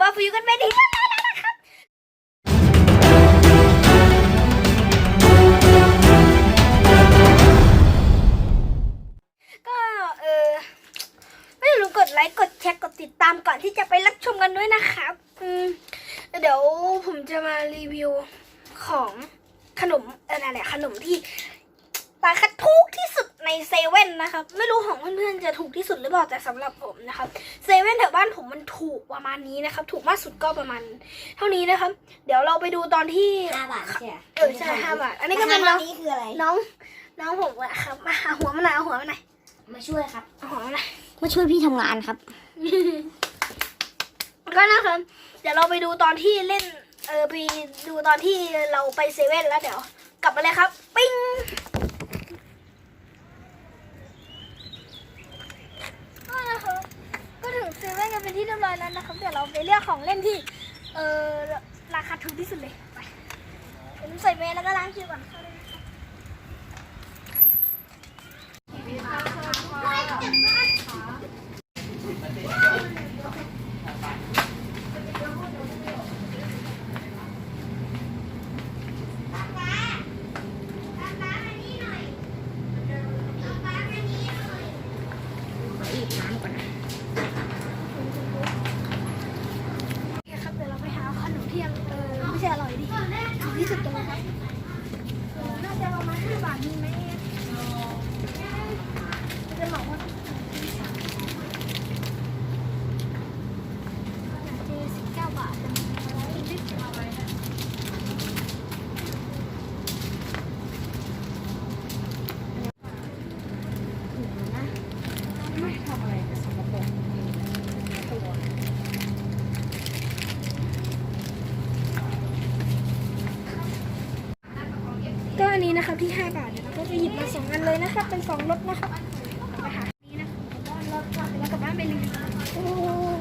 ป้าฟิวกันไปดีแล้วนะครับก็เออไม่ลืมกดไลค์กดแชร์กดติดตามก่อนที่จะไปรับชมกันด้วยนะครับอืมเดี๋ยวผมจะมารีวิวของขนมเอออะไรขนมที่ราคาถูกที่ เซเว่นนะครับไม่รู้ของเพื่อนๆจะถูกที่สุดหรือเปล่าแต่สำหรับผมนะครับเซเว่นแถวบ้านผมมันถูกประมาณนี้นะครับ ถูกมากสุดก็ประมาณ เท่านี้นะครับ เดี๋ยวเราไปดูตอนที่ห้าบาทใช่ไหมเออใช่ห้าบาท อันนี้ก็เป็นราน้คาองนี้คืออะไรน้อง น้องผมอะครับมาเอาหัวมันหน่อยเอาหัวมันหน่อยมาช่วยครับเอาหัวมันหน่อยมาช่วยพี่ทำงานครับก็นะครับ เดี๋ยวเราไปดูตอนที่เล่น เออไปดูตอนที่เราไปเซเว่นแล้วเดี๋ยว กลับมาเลยครับ ปิ้งก็นะครับ ซื้อแว่นกันเป็นที่เรียบร้อยแล้วนะครับเดี๋ยวเราไปเลือกของเล่นที่เออราคาถูกที่สุดเลยไปผมใส่แมสแล้วก็ล้างคิวก่อนเข้าเลยนะครับ อีกน้ำก่อนนะ โอเคครับเดี๋ยวเราไปหาขนมที่ยังเออไม่ใช่อร่อยดิ ถูกที่สุดกันนะครับเออน่าจะประมาณห้าบาทมีไหมจะบอกว่าเจสิบเก้าบาทจะมีอะไรที่เอาไว้นะไม่ทำอะไรกับสกปรกตัว ก็อั นะครับที่ 5 บาทเนี่ยเราก็จะหยิบมาสองอันเลยนะครับเป็นสองรสนะครับไปหานี้นะครับผมว่ารสก่อนแล้วกลับบ้านไปเลยโอ้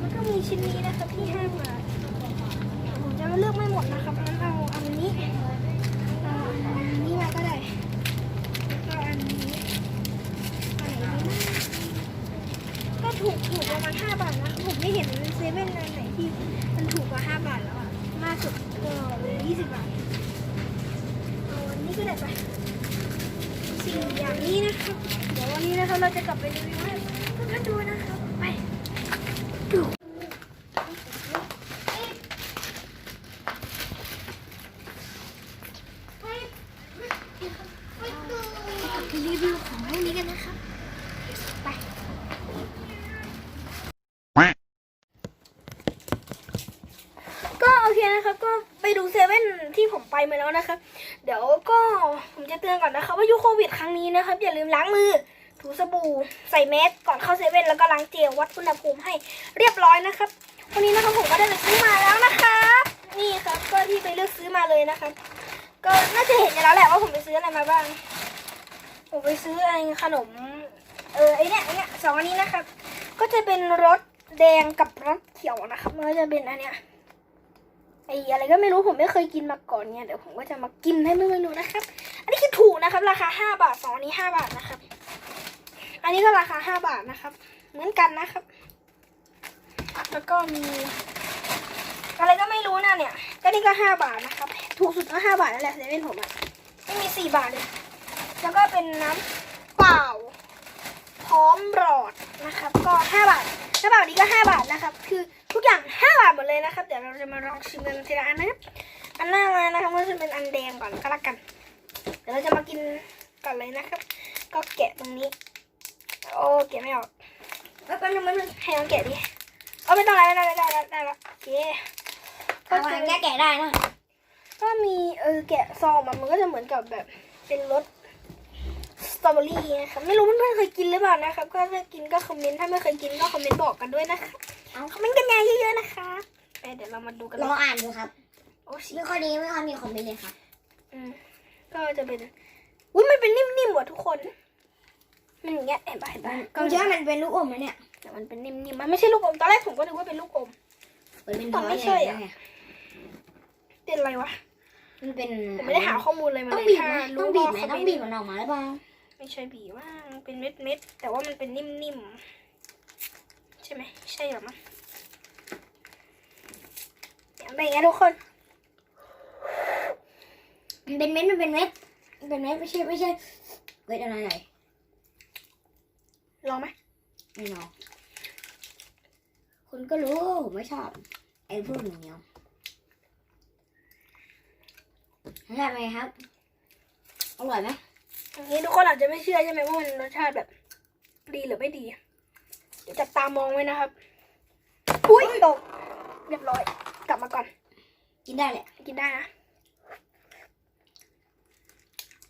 มันก็มีชิ้นนี้นะครับที่ 5 บาทผมจะเลือกไม่หมดนะครับงั้นเอาอันนี้เอาอันนี้มาก็ได้แล้วก็อันนี้อันไหนดีนะก็ถูกถูกประมาณ5บาทนะผมไม่เห็นเซเว่นอันไหนที่มันถูกกว่า 5 บาทแล้วอะมากสุดก็20 บาท ได้ไปสิ่งอย่างนี้นะครับ เดี๋ยววันนี้นะครับเราจะกลับไปรีวิวให้เพื่อนๆดูนะครับ ไปดูไปรีวิวของพวกนี้กันนะครับ ไปก็โอเคนะครับ ก็ไปดูเซเว่นที่ผมไปมาแล้วนะครับ เดี๋ยวก็ ผมจะเตือนก่อนนะครับว่ายุคโควิดครั้งนี้นะครับ อย่าลืมล้างมือ ถูสบู่ ใส่แมสก่อนเข้าเซเว่นแล้วก็ล้างเจลวัดอุณหภูมิให้เรียบร้อยนะครับ วันนี้นะครับผมก็ได้ไปซื้อมาแล้วนะคะนี่ครับก็ที่ไปเลือกซื้อมาเลยนะครับก็น่าจะเห็นกันแล้วแหละว่าผมไปซื้ออะไรมาบ้าง ผมไปซื้อไอ้ขนม เออไอเนี้ยไอเนี้ยสองอันนี้นะครับ ก็จะเป็นรสแดงกับรสเขียวนะครับมันก็จะเป็นอันเนี้ย ไอ้อะไรก็ไม่รู้ผมไม่เคยกินมาก่อนเนี่ยเดี๋ยวผมก็จะมากินให้เพื่อนๆดูนะครับ อันนี้คือถูกนะครับ ราคาห้าบาทสองอันนี้ห้าบาทนะครับ อันนี้ก็ราคาห้าบาทนะครับ เหมือนกันนะครับ แล้วก็มี อะไรก็ไม่รู้นะเนี่ยก็นี่ก็ห้าบาทนะครับ ถูกสุดก็ห้าบาทนั่นแหละเซเว่นผมอะไม่มีสี่บาทเลยแล้วก็เป็นน้ำเปล่า พร้อมหลอดนะครับ ก็ห้าบาทน้ำเปล่านี้ก็ห้าบาทนะครับ คือ ทุกอย่างห้าบาทหมดเลยนะครับ เดี๋ยวเราจะมาลองชิมกันทีละอันนะครับ อันแรกเลยนะครับก็จะเป็นอันแดงก่อนก็แล้วกัน เดี๋ยวเราจะมากินก่อนเลยนะครับ ก็แกะตรงนี้ โอ้แกะไม่ออกแล้วก็ยังไม่ให้น้องแกะดิเอาไม่ต้องแล้วได้ได้ได้ได้แล้วโอเคก็เอาจะอันนี้แกะได้นะก็มีเออแกะซองมามันก็จะเหมือนกับแบบเป็นรสสตรอเบอรี่นะครับไม่รู้เพื่อนๆเคยกินหรือเปล่านะครับก็ถ้ากินก็คอมเมนต์ถ้าไม่เคยกินก็คอมเมนต์บอกกันด้วยนะคะเอา คอมเมนต์กันมาเยอะๆนะคะไปเดี๋ยวเรามาดูกันลองอ่านดูครับโอ้ชิไม่ค่อยดีไม่ค่อยมีคอมเมนต์เลยครับอืมก็จะเป็นอุ้ยมันเป็นนิ่มๆว่ะทุกคนมันอย่างเงี้ยเห็นปะเห็นปะก็เชื่อมันเป็นลูกอมนะเนี่ยแต่มันเป็นนิ่มๆมันไม่ใช่ลูกอมตอนแรกผมก็นึกว่าเป็นลูกอมมันเป็นแต่ไม่ใช่อะเนี่ยเป็นอะไรวะมันเป็นผมไม่ได้หาข้อมูลอะไรมาต้องเลยบีบถ้าไหมรู้ต้องบีบไหมก็ต้องบีบมันออกมาหรือเปล่าไม่ใช่บีบว่ามันเป็นเม็ดๆแต่ว่ามันเป็นนิ่มๆใช่ไหมใช่หรอมั้งมันเป็นอย่างนี้ทุกคนมันเป็นเม็ดมันเป็นเม็ดมันเป็นเม็ดไม่ใช่ไม่ใช่เม็ดอะไรไหนลองไหมไม่เนาะคุณก็รู้ผมไม่ชอบ ไอ้พวกเหนียวๆทำไมครับ อร่อยไหมอย่างนี้ทุกคนอาจจะไม่เชื่อใช่ไหมว่ามันรสชาติแบบ ดีหรือไม่ดีเดี๋ยว จับตามองไว้นะครับ อุ้ยตก เรียบร้อย กลับมาก่อน กินได้แหละ กินได้นะ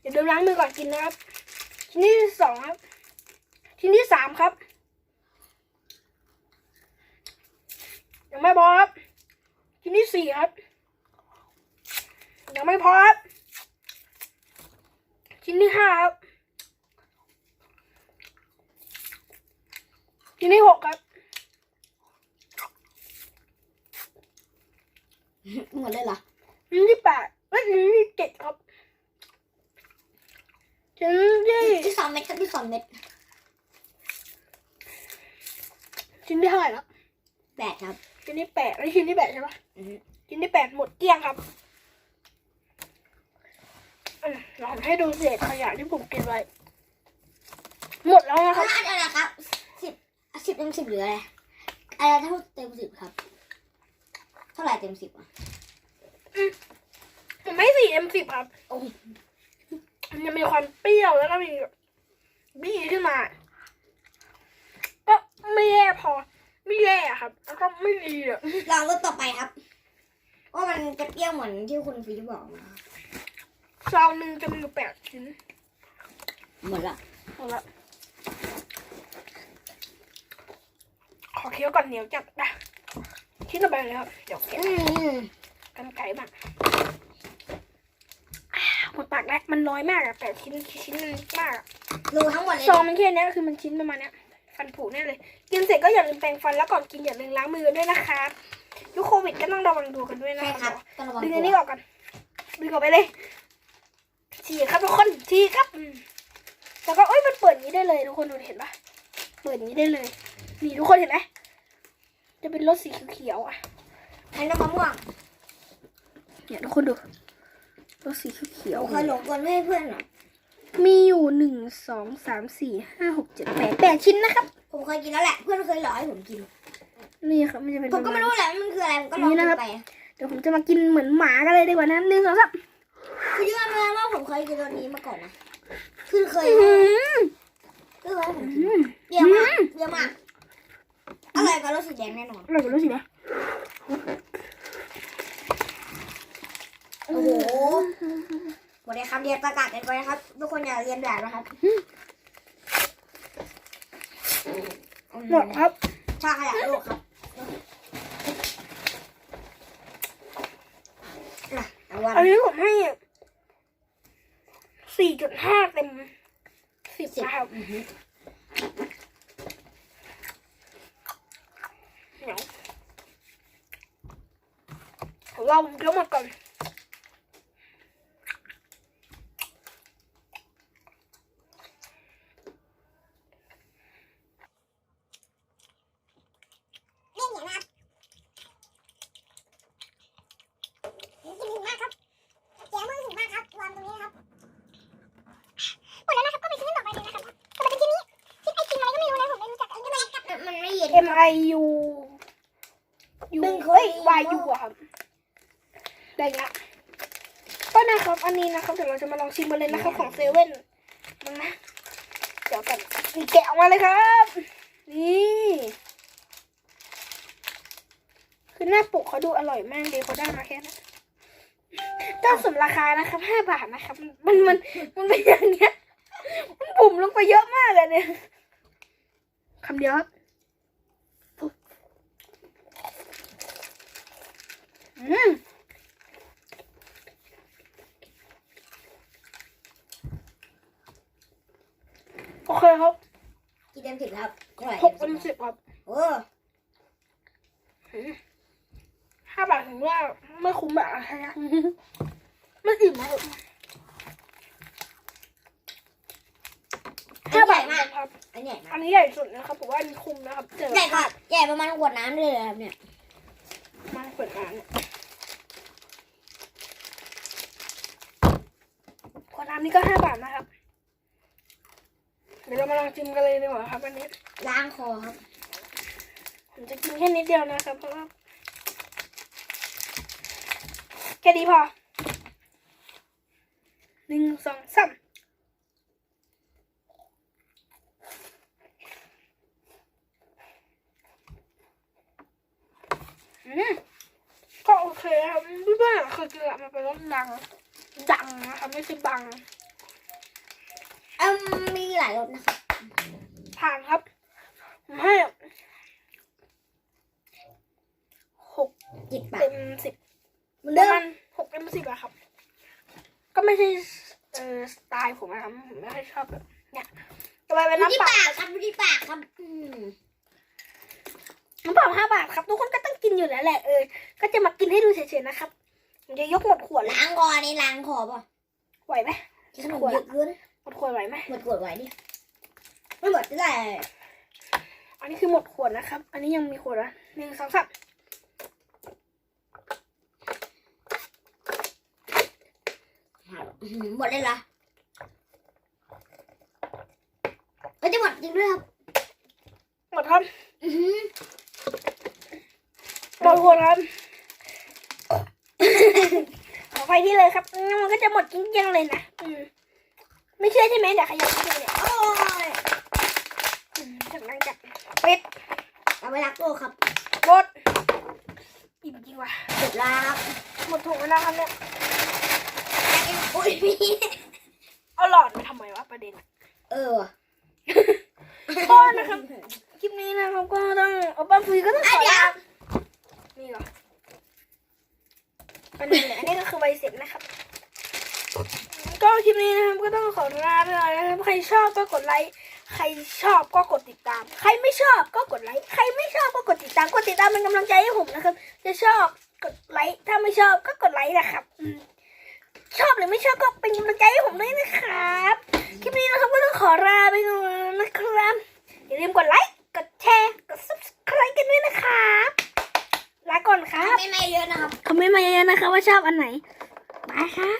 เดี๋ยวเดิมล้างมือก่อนกินนะครับ ชิ้นที่สองครับ ชิ้นที่สามครับยังไม่พอครับ ชิ้นที่สี่ครับ ยังไม่พอครับ ชิ้นที่ห้าครับ ชิ้นที่หกครับ หมดเลยเหรอชิ้นที่แปดและชิ้นที่เจ็ดครับชิ้นที่ที่สองเม็ดครับที่สองเม็ดชิ้นที่เท่าไหร่แล้วแปดครับชิ้นที่แปดแล้วชิ้นที่แปดใช่ปะอือฮึชิ้นที่แปดหมดเกลี้ยงครับอืมลองให้ดูเศษขยะที่ผมกินไว้ หมดแล้วนะคอัรับนนั้นอะไรครับสิบ สิบเต็มสิบหรืออะไรอะไรเท่าเต็มสิบครับ เท่าไหร่เต็มสิบอะผมไม่สี่เอ็มสิบครับโอ้ยมันจะมีความเปรี้ยวแล้วก็มีแบบบี้ขึ้นมา ก็ไม่แย่พอ ไม่แย่อะครับ แล้วก็ไม่ดีอะลองรสต่อไปครับว่ามันจะเปรี้ยวเหมือนที่คุณฟีบอกมาซองหนึ่งจะมีอยู่แปดชิ้นหมดละเอาละ ขอเคี้ยวก่อนเหนียวจัดนะชิ้นต่อไปเลยครับ เดี๋ยวแกะอืมกันไก่บ้างอ่าหมดปากแล้วมันน้อยมากอะแปดชิ้นชิ้นมันมากอะรูทั้งหมดเลยซองมันแค่เนี้ยคือมันชิ้นประมาณเนี้ยฟันผุแน่เลย กินเสร็จก็อย่าลืมแปรงฟันแล้วก่อนกินอย่าลืมล้างมือด้วยนะครับยุคโควิดก็ต้องระวังตัวกันด้วยนะใช่คครัรับบต้องระวังดึงตัอันวนี้ออกก่อนดึงออกไปเลยฉีกครับทุกคนฉีกครับอืมแล้วก็เอ้ยมันเปิดอย่างนี้ได้เลยทุกคนดูดิเห็นปะเปิดอย่างนี้ได้เลย นี่ทุกคนเห็นไหม จะเป็นรสสีเขียวๆอะอันนั้นมะม่วงเนี่ยทุกคนดูรสสีเขียวผมเคยหลงกลไม่ให้เพื่อนหรอๆมีอยู่หนึ่งสองสามสี่ห้าหกเจ็ดแปดแปดชิ้นนะครับ ผมเคยกินแล้วแหละ เพื่อนเคยหลอกให้ผมกิน นี่ครับมันจะเป็นผมก็ไม่รู้แหละว่ามันคืออะไรผมก็ลองนี่กินะครับนไปเดี๋ยวผมจะมากินเหมือนหมากันเลยดีกว่านะหนึ่งสองสามคือเชื่อไหมว่าผมเคยกินตัวนี้มาก่อนนะคือเคย อื้อ ก็เคยให้ผมกิน หือ เปรี้ยวมากเปรี้ยวมากอ ร่อยกว่ารสสีแดงแน่นอนอร่อยกว่ารู้สินะโอ้โหหมดในคำเดียวประกาศกันไปนะครับ ทุกคนอย่าเรียนแบบนะครับหมดครับชาขยะโลกครับอะเอาวันอันนี้ผมให้สี่จุดห้าเต็มสิบสิบนะครับ อือฮึเหนียวผมรอผมเคี้ยวหมดก่อน เลี่ยนอย่างนะครับกินถึงมากครับแย่มือถึงมากครับวางตรงนี้นะครับ หมดแล้วนะครับ ก็ไปชิ้นต่อไปเลยนะครับต่อไปเป็นชิ้นนี้ ชิ้นไอติมอะไรก็ไม่รู้นะ ผมไม่รู้จักอันนี้มันกับ มันไม่เย็น M I U U เพิ่งเค เฮ้ยย Y U อะครับได้ละก็นะครับอันนี้นะครับเดี๋ยวเราจะมาลองชิมกันเลยนะครับของเซเว่นมันนะเดี๋ยวกันนี่แกะออกมาเลยครับ นี่คือหน้าปกเขาดูอร่อยมากเลยเขาได้มาแค่นั้นก็สมราคานะครับห้าบาทนะครับ มันมันมันเป็นอย่างเนี้ยมันบุ่มลงไปเยอะมากเลยเนี่ยคำเดียวครับอืม โอเคครับกินเต็มสิบครับอร่อยหกเต็มสิบครับโอ้ห้าบาทถึงว่าไม่คุ้มแบบอะไรนะไม่อิ่มครับห้าบาทเหมือนกันครับ อันใหญ่มากอันนี้ใหญ่สุดนะครับผมว่าอันนี้คุ้มนะครับเจอใหญ่กว่าใหญ่ประมาณขวดน้ำเลยครับเนี่ย มาเปิดร้านเนี่ย น้ำนี่ก็ห้าบาทนะครับ เดี๋ยวเรามาลองชิมกันเลยดีกว่าครับอันนี้ ล้างคอครับ ผมจะกินแค่นิดเดียวนะครับ เพราะว่าแค่นี้พอหนึ่งสองสามอืมก็โอเคครับพี่เพื่อนเคยกินอะมันเป็นรสดัง ดังนะครับไม่ใช่บังเอ้มมีหลายรสนะครับผ่านครับผมให้หกจิตปากเต็มสิบเหมือนปเดิระมมาณหกเต็มสิบอะครับ ก็ไม่ใช่เออสไตล์ผมนะครับผมไม่ค่อยชอบแบบเนี่ยต่อไปเป็นดูที่น้ำเปล่าปากครับดูที่ปากครับอืมน้ำเปล่าห้าบาทครับ ทุกคนก็ต้องกินอยู่แล้วแหละเออก็จะมากินให้ดูเฉยๆนะครับ ผมจะยกหมดขวดเลยล้างคอนี่ล้างคอป่ะไหวไหมกินขนมเยอะเกินหมดขวดไหวไหมหมดขวดไหวดิไม่หมดก็ได้ อันนี้คือหมดขวดนะครับ อันนี้ยังมีขวดนะหนึ่งสองสามอื้อหือหมดเลยเหรอเอ้ยจะหมดจริงด้วยครับ หมดครับอือหือหมดขวดครับ ขอไปที่เลยครับอืมมันก็จะหมดจริงๆเลยนะอืมไม่เชื่อใช่ไหมเดี๋ยวขยับให้ดูเนี่ยโอ้ยอืมจากนั้นจับปิดเอาไปรักตัวครับหมดอิ่มจริงว่ะเสร็จแล้วครับหมดถุงแล้วนะครับเนี่ยอุ้ยมีเอาหลอดมาทำไมวะประเด็นอะเออว่ะก็นะครับคลิปนี้นะครับก็ต้องเอาบ้านฟุยก็ต้องขอลานี่เหรอ อันนี้แหละอันนี้ก็คือใบเสร็จนะครับ ก็คลิปนี้นะครับก็ต้องขอลาไปก่อนนะครับใครชอบก็กดไลค์ใครชอบก็กดติดตาม ใครไม่ชอบก็กดไลค์ใครไม่ชอบก็กดติดตามกดติดตามเป็นกำลังใจให้ผมนะครับ จะชอบกดไลค์ถ้าไม่ชอบก็กดไลค์นะครับชอบหรือไม่ชอบก็เป็นกำลังใจให้ผมด้วยนะครับคลิปนี้นะครับก็ต้องขอลาไปก่อนนะครับอย่าลืมกดไลค์กดแชร์กด subscribe กันด้วยนะครับ ลาก่อนครับไม่ไมาเยอะนะครับคอมเมนต์มาเยอะนะคะว่าชอบอันไหนไปครับ